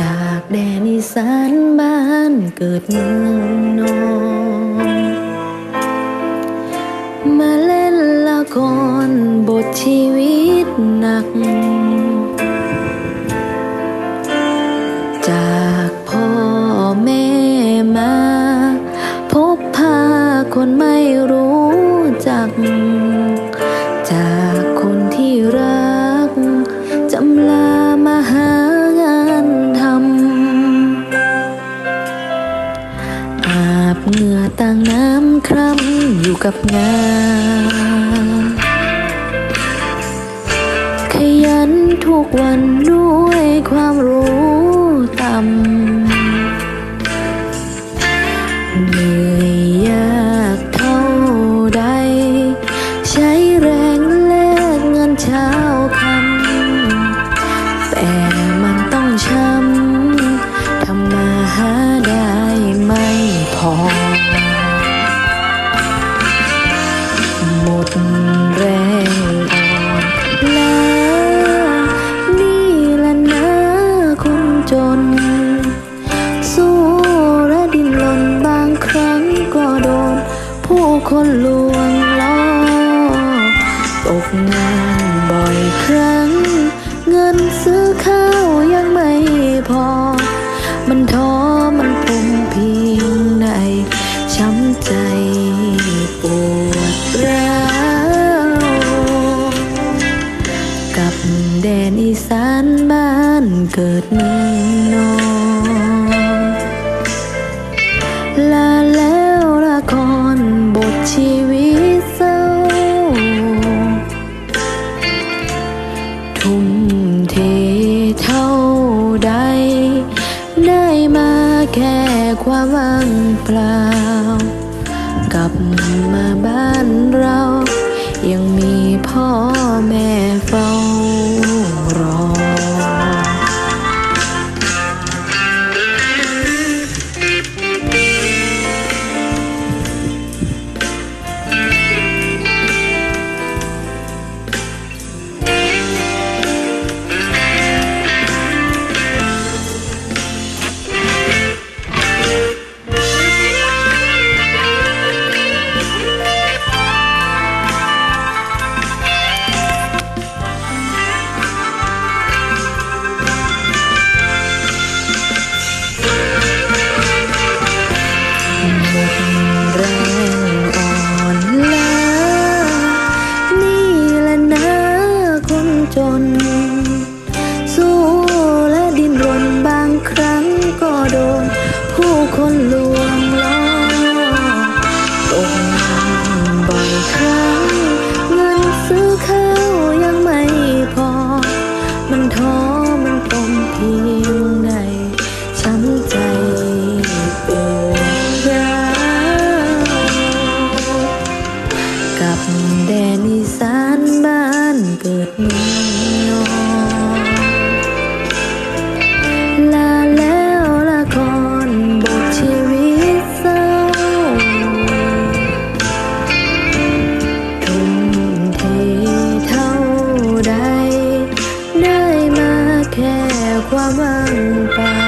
จากแดนอีสานบ้านเกิดเมืองนอนมาเล่นละครบทชีวิตหนัก จากพ่อแม่มา พบพาคนไม่รู้จัก กับงาน ขยันทุกวันด้วยความรู้ต่ำเหนื่อยยากเท่าใด ใช้แรงแลกเงินเช้าคำแต่มันต้องช้ำทำมาหาได้ไม่พอ หมดแรงอ่อนล้านี่แหละนะคนจน สู้และดิ้นรนบางครั้งก็โดน ผู้คนลวงล้อตกงานบ่อยครั้งเงิน สานบ้านเกิดเมืองนอนลาแล้วละครบทชีวิตเศร้า ทุ่มเทเท่าใด ได้มาแค่ความว่างเปล่า กลับมาบ้านเรา ยังมีพ่อแม่ ผู้คนลวงล้อตกงานบ่อยครั้งเงินซื้อข้าวยังไม่พอ มันท้อมันปมเพียงในช้ำใจปวดร้าวกับแดนอีสานบ้านเกิดเมือง ใดได้